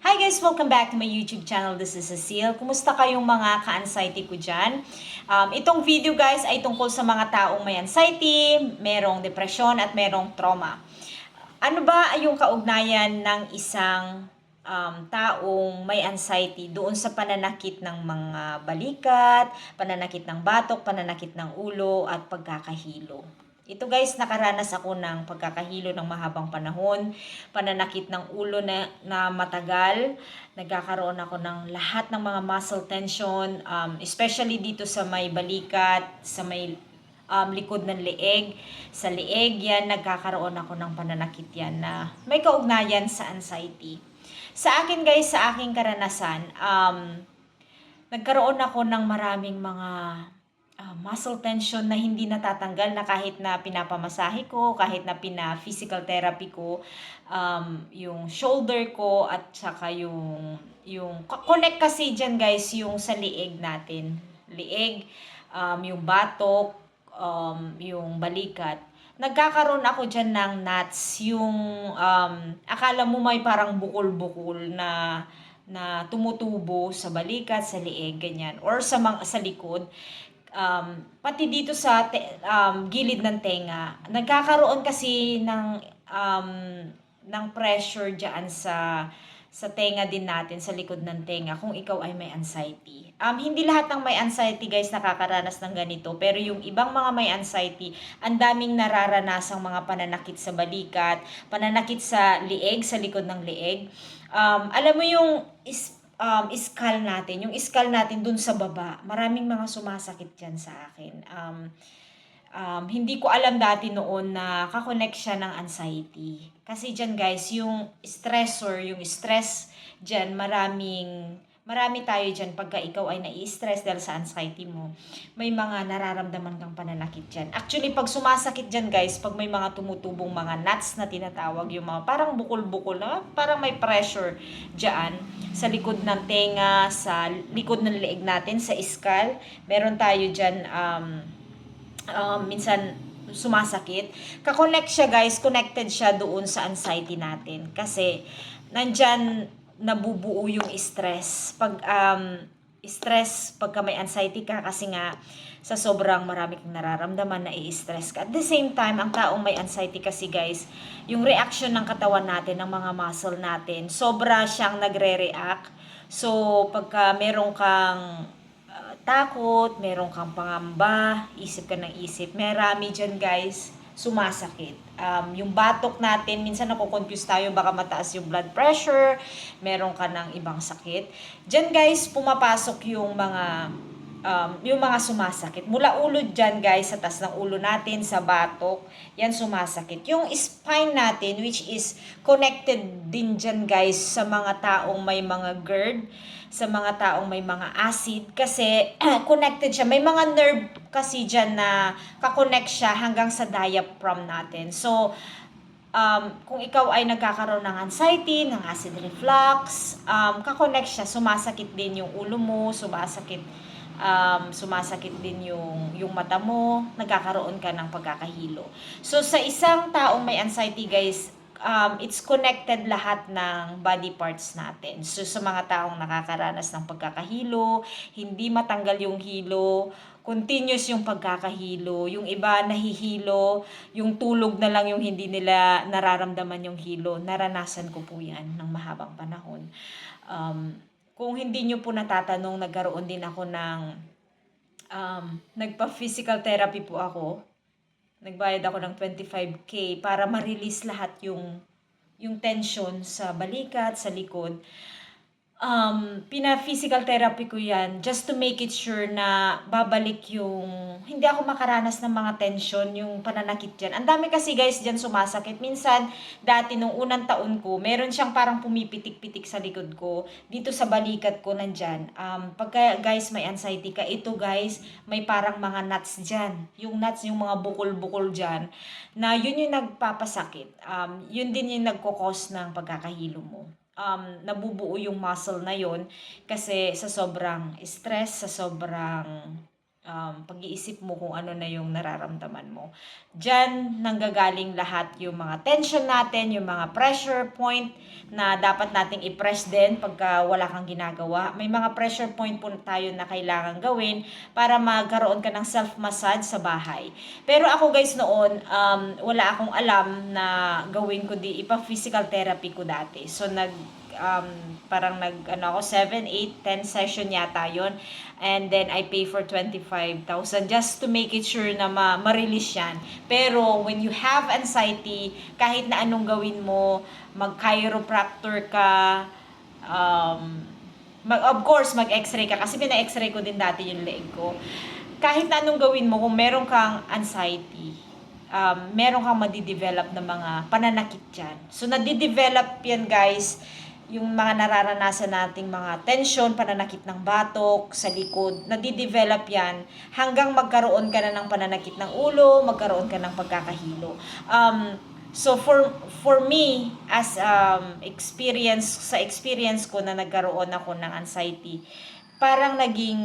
Hi guys! Welcome back to my YouTube channel. This is Cecile. Kumusta kayong mga ka-anxiety ko dyan? Um, itong video guys ay tungkol sa mga taong may anxiety, merong depression at merong trauma. Ano ba yung kaugnayan ng isang um, taong may anxiety doon sa pananakit ng mga balikat, pananakit ng batok, pananakit ng ulo at pagkakahilo? Ito guys, nakaranas ako ng pagkakahilo ng mahabang panahon, pananakit ng ulo na, na matagal, nagkakaroon ako ng lahat ng mga muscle tension, um, especially dito sa may balikat, sa may um, likod ng leeg. Sa leeg yan, nagkakaroon ako ng pananakit yan na may kaugnayan sa anxiety. Sa akin guys, sa aking karanasan, um, nagkaroon ako ng maraming mga ah, muscle tension na hindi natatanggal na kahit na pinapamasahe ko, kahit na pina-physical therapy ko, um, yung shoulder ko at saka yung, yung, connect kasi dyan guys, yung sa lieg natin. Lieg, um, yung batok, um, yung balikat. Nagkakaroon ako dyan ng nuts, yung um, akala mo may parang bukol-bukol na na tumutubo sa balikat, sa lieg, ganyan, or sa, mga, sa likod um, pati dito sa te- um, gilid ng tenga, nagkakaroon kasi ng um, ng pressure diyan sa sa tenga din natin, sa likod ng tenga, kung ikaw ay may anxiety. Um, hindi lahat ng may anxiety guys nakakaranas ng ganito, pero yung ibang mga may anxiety, ang daming nararanasang mga pananakit sa balikat, pananakit sa lieg, sa likod ng lieg. Um, alam mo yung is, um, skull natin, yung skull natin dun sa baba, maraming mga sumasakit dyan sa akin. Um, um, hindi ko alam dati noon na kakonect siya ng anxiety. Kasi dyan guys, yung stressor, yung stress dyan, maraming, marami tayo dyan pagka ikaw ay nai-stress dahil sa anxiety mo, may mga nararamdaman kang pananakit dyan. Actually, pag sumasakit dyan guys, pag may mga tumutubong mga nuts na tinatawag, yung mga parang bukol-bukol na, parang may pressure dyan, sa likod ng tenga, sa likod ng leeg natin, sa skull, meron tayo dyan, um, um, minsan sumasakit. Kakonect siya guys, connected siya doon sa anxiety natin. Kasi nandyan nabubuo yung stress. Pag um, stress, pagka may anxiety ka kasi nga sa sobrang marami kang nararamdaman na i-stress ka. At the same time, ang taong may anxiety kasi guys, yung reaction ng katawan natin, ng mga muscle natin, sobra siyang nagre-react. So, pagka meron kang uh, takot, meron kang pangamba, isip ka ng isip, marami dyan guys, sumasakit. Um, yung batok natin, minsan nako-confuse tayo, baka mataas yung blood pressure, meron ka ng ibang sakit. Dyan guys, pumapasok yung mga um, yung mga sumasakit. Mula ulo dyan guys, sa tas ng ulo natin, sa batok, yan sumasakit. Yung spine natin, which is connected din dyan guys sa mga taong may mga GERD, sa mga taong may mga acid, kasi connected siya. May mga nerve kasi dyan na kakonect siya hanggang sa diaphragm natin. So, um, kung ikaw ay nagkakaroon ng anxiety, ng acid reflux, um, kakonect siya, sumasakit din yung ulo mo, sumasakit um, sumasakit din yung, yung mata mo, nagkakaroon ka ng pagkakahilo. So, sa isang taong may anxiety, guys, um, it's connected lahat ng body parts natin. So, sa mga taong nakakaranas ng pagkakahilo, hindi matanggal yung hilo, continuous yung pagkakahilo, yung iba nahihilo, yung tulog na lang yung hindi nila nararamdaman yung hilo. Naranasan ko po yan ng mahabang panahon. Um, kung hindi nyo po natatanong, nagkaroon din ako ng um, nagpa-physical therapy po ako. Nagbayad ako ng 25k para ma-release lahat yung yung tension sa balikat, sa likod um, pina-physical therapy ko yan just to make it sure na babalik yung, hindi ako makaranas ng mga tension, yung pananakit dyan. Ang dami kasi guys dyan sumasakit. Minsan, dati nung unang taon ko, meron siyang parang pumipitik-pitik sa likod ko, dito sa balikat ko nandyan. Um, pagka guys may anxiety ka, ito guys, may parang mga nuts dyan. Yung nuts, yung mga bukol-bukol dyan, na yun yung nagpapasakit. Um, yun din yung nagkukos ng pagkakahilo mo um, nabubuo yung muscle na yon kasi sa sobrang stress, sa sobrang um, pag-iisip mo kung ano na yung nararamdaman mo. Diyan nanggagaling lahat yung mga tension natin, yung mga pressure point na dapat nating i-press din pagka wala kang ginagawa. May mga pressure point po tayo na kailangan gawin para magkaroon ka ng self-massage sa bahay. Pero ako guys noon, um, wala akong alam na gawin ko di ipa-physical therapy ko dati. So nag um, parang nag ano ako 7, 8, 10 session yata yon and then I pay for 25,000 just to make it sure na ma- ma-release yan. Pero when you have anxiety, kahit na anong gawin mo, mag-chiropractor ka, um, mag, of course, mag-x-ray ka kasi pina-x-ray ko din dati yung leg ko. Kahit na anong gawin mo, kung meron kang anxiety, um, meron kang madidevelop na mga pananakit dyan. So, nadidevelop yan guys, yung mga nararanasan nating mga tension, pananakit ng batok, sa likod, nadidevelop yan hanggang magkaroon ka na ng pananakit ng ulo, magkaroon ka ng pagkakahilo. Um, so for for me as um, experience sa experience ko na nagkaroon ako ng anxiety, parang naging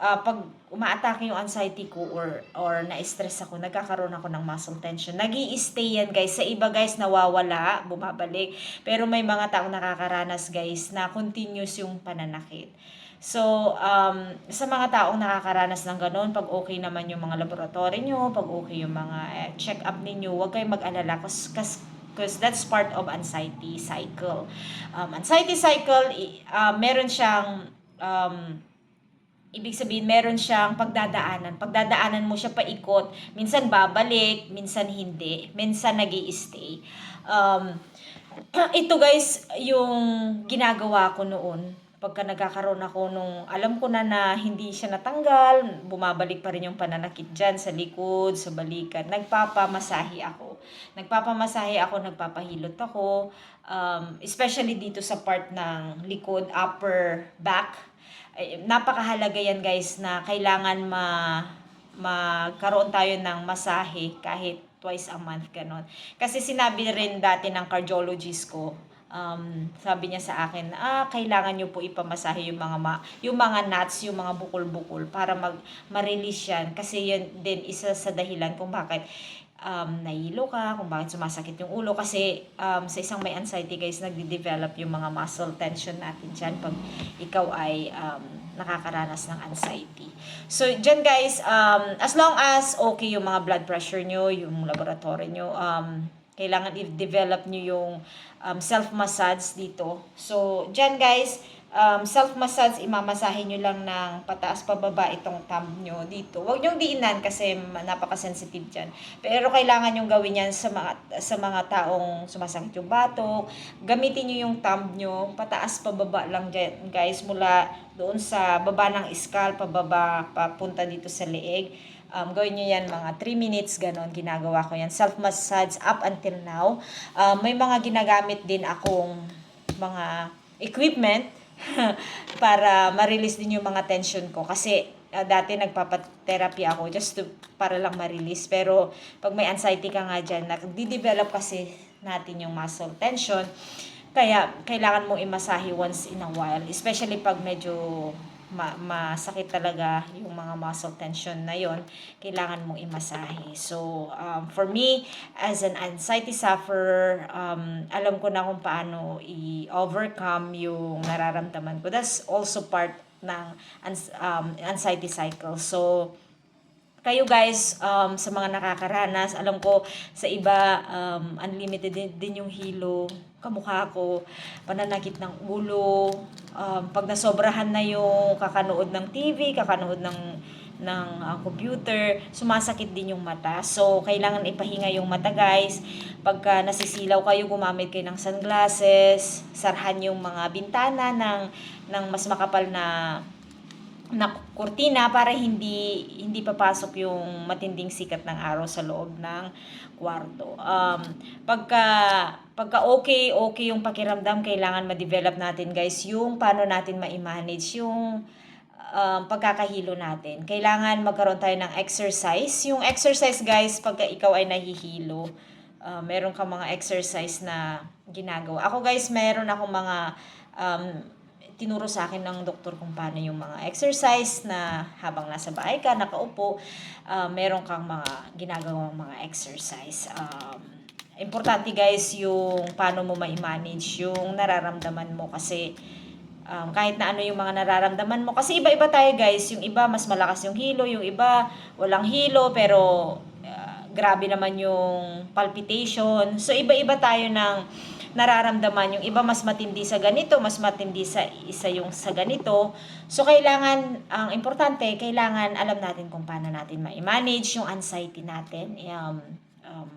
uh, pag umaatake yung anxiety ko or or na-stress ako, nagkakaroon ako ng muscle tension. Nagii stay yan guys. Sa iba guys nawawala, bumabalik. Pero may mga taong nakakaranas guys na continuous yung pananakit. So, um, sa mga taong nakakaranas ng ganun, pag okay naman yung mga laboratory nyo, pag okay yung mga eh, check-up ninyo, huwag kayong mag-alala kasi kas, because that's part of anxiety cycle. Um, anxiety cycle, uh, meron siyang um, ibig sabihin meron siyang pagdadaanan. Pagdadaanan mo siya paikot, minsan babalik, minsan hindi, minsan nag stay Um, ito guys, yung ginagawa ko noon, pagka nagkakaroon ako nung alam ko na na hindi siya natanggal, bumabalik pa rin yung pananakit dyan sa likod, sa balikat. Nagpapamasahe ako. Nagpapamasahe ako, nagpapahilot ako. Um, especially dito sa part ng likod, upper back. Ay, napakahalaga yan guys na kailangan ma magkaroon tayo ng masahe kahit twice a month ganon. Kasi sinabi rin dati ng cardiologist ko, um, sabi niya sa akin, ah, kailangan niyo po ipamasahe yung mga ma, yung mga nuts, yung mga bukol-bukol para mag ma-release yan kasi yun din isa sa dahilan kung bakit um, nahilo ka, kung bakit sumasakit yung ulo. Kasi um, sa isang may anxiety guys, nagde-develop yung mga muscle tension natin dyan pag ikaw ay um, nakakaranas ng anxiety. So, dyan guys, um, as long as okay yung mga blood pressure nyo, yung laboratory nyo, um, kailangan i-develop nyo yung um, self-massage dito. So, dyan guys, um, self-massage, imamasahe nyo lang ng pataas pababa itong thumb nyo dito. Huwag nyong diinan kasi napaka-sensitive dyan. Pero kailangan nyong gawin yan sa mga, sa mga taong sumasakit yung batok. Gamitin nyo yung thumb nyo, pataas pababa lang dyan guys, mula doon sa baba ng skull, pababa, papunta dito sa leeg. Um, gawin nyo yan mga 3 minutes, ganon, ginagawa ko yan. Self-massage up until now. Um, may mga ginagamit din akong mga equipment para ma-release din yung mga tension ko. Kasi uh, dati nagpapatherapy ako just to, para lang ma-release. Pero pag may anxiety ka nga dyan, nagdi-develop kasi natin yung muscle tension. Kaya kailangan mong imasahe once in a while. Especially pag medyo ma masakit talaga yung mga muscle tension na yon kailangan mong imasahe. So, um, for me, as an anxiety sufferer, um, alam ko na kung paano i-overcome yung nararamdaman ko. That's also part ng um, anxiety cycle. So, kayo guys, um, sa mga nakakaranas, alam ko sa iba, um, unlimited din, din yung hilo, kamukha ko, pananakit ng ulo, um, pag nasobrahan na yung kakanood ng TV, kakanood ng ng uh, computer, sumasakit din yung mata. So, kailangan ipahinga yung mata, guys. Pagka nasisilaw kayo, gumamit kayo ng sunglasses, sarhan yung mga bintana ng, ng mas makapal na na kurtina para hindi hindi papasok yung matinding sikat ng araw sa loob ng kwarto. Um, pagka pagka okay, okay yung pakiramdam, kailangan ma-develop natin guys yung paano natin ma-manage yung um, pagkakahilo natin. Kailangan magkaroon tayo ng exercise. Yung exercise guys, pagka ikaw ay nahihilo, uh, meron kang mga exercise na ginagawa. Ako guys, meron akong mga um, tinuro sa akin ng doktor kung paano yung mga exercise na habang nasa bahay ka, nakaupo, ah, meron kang mga ginagawang mga exercise. Um, importante guys yung paano mo ma-manage yung nararamdaman mo kasi um, kahit na ano yung mga nararamdaman mo. Kasi iba-iba tayo guys. Yung iba mas malakas yung hilo, yung iba walang hilo pero uh, grabe naman yung palpitation. So iba-iba tayo ng nararamdaman. Yung iba mas matindi sa ganito, mas matindi sa isa yung sa ganito. So kailangan, ang importante, kailangan alam natin kung paano natin ma-manage yung anxiety natin. Um, um,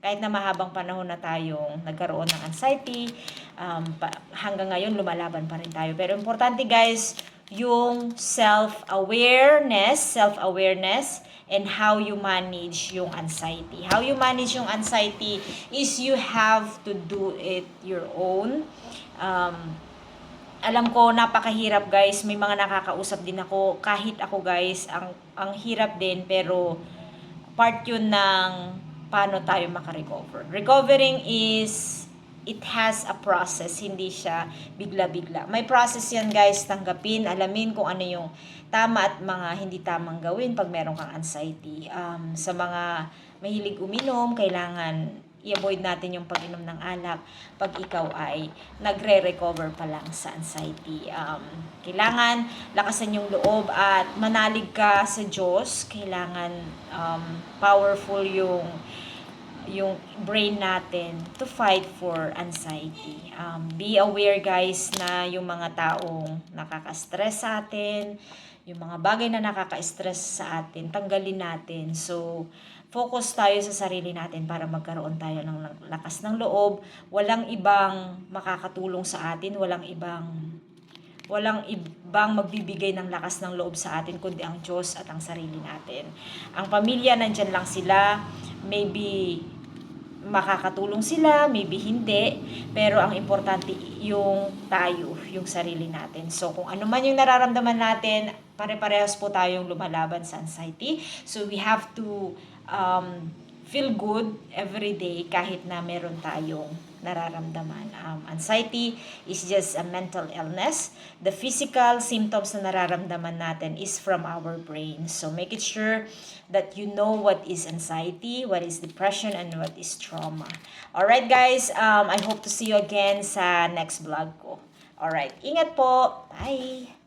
kahit na mahabang panahon na tayong nagkaroon ng anxiety, um, pa, hanggang ngayon lumalaban pa rin tayo. Pero importante guys, yung self-awareness, self-awareness, and how you manage yung anxiety. How you manage yung anxiety is you have to do it your own. Um, alam ko napakahirap guys, may mga nakakausap din ako, kahit ako guys, ang, ang hirap din, pero part yun ng paano tayo makarecover. Recovering is, it has a process, hindi siya bigla-bigla. May process yan guys, tanggapin, alamin kung ano yung tama at mga hindi tamang gawin pag meron kang anxiety. Um, sa mga mahilig uminom, kailangan i-avoid natin yung pag-inom ng alak pag ikaw ay nagre-recover pa lang sa anxiety. Um, kailangan lakasan yung loob at manalig ka sa Diyos. Kailangan um, powerful yung yung brain natin to fight for anxiety. Um, be aware guys na yung mga taong nakaka-stress sa atin, yung mga bagay na nakaka-stress sa atin, tanggalin natin. So, focus tayo sa sarili natin para magkaroon tayo ng lakas ng loob. Walang ibang makakatulong sa atin, walang ibang walang ibang magbibigay ng lakas ng loob sa atin kundi ang Diyos at ang sarili natin. Ang pamilya nandyan lang sila, maybe makakatulong sila, maybe hindi, pero ang importante yung tayo, yung sarili natin. So kung ano man yung nararamdaman natin, pare-parehas po tayong lumalaban sa anxiety. So we have to um, feel good every day kahit na meron tayong nararamdaman. Um, anxiety is just a mental illness. The physical symptoms na nararamdaman natin is from our brain. So make it sure that you know what is anxiety, what is depression, and what is trauma. Alright guys, um, I hope to see you again sa next vlog ko. Alright, ingat po. Bye!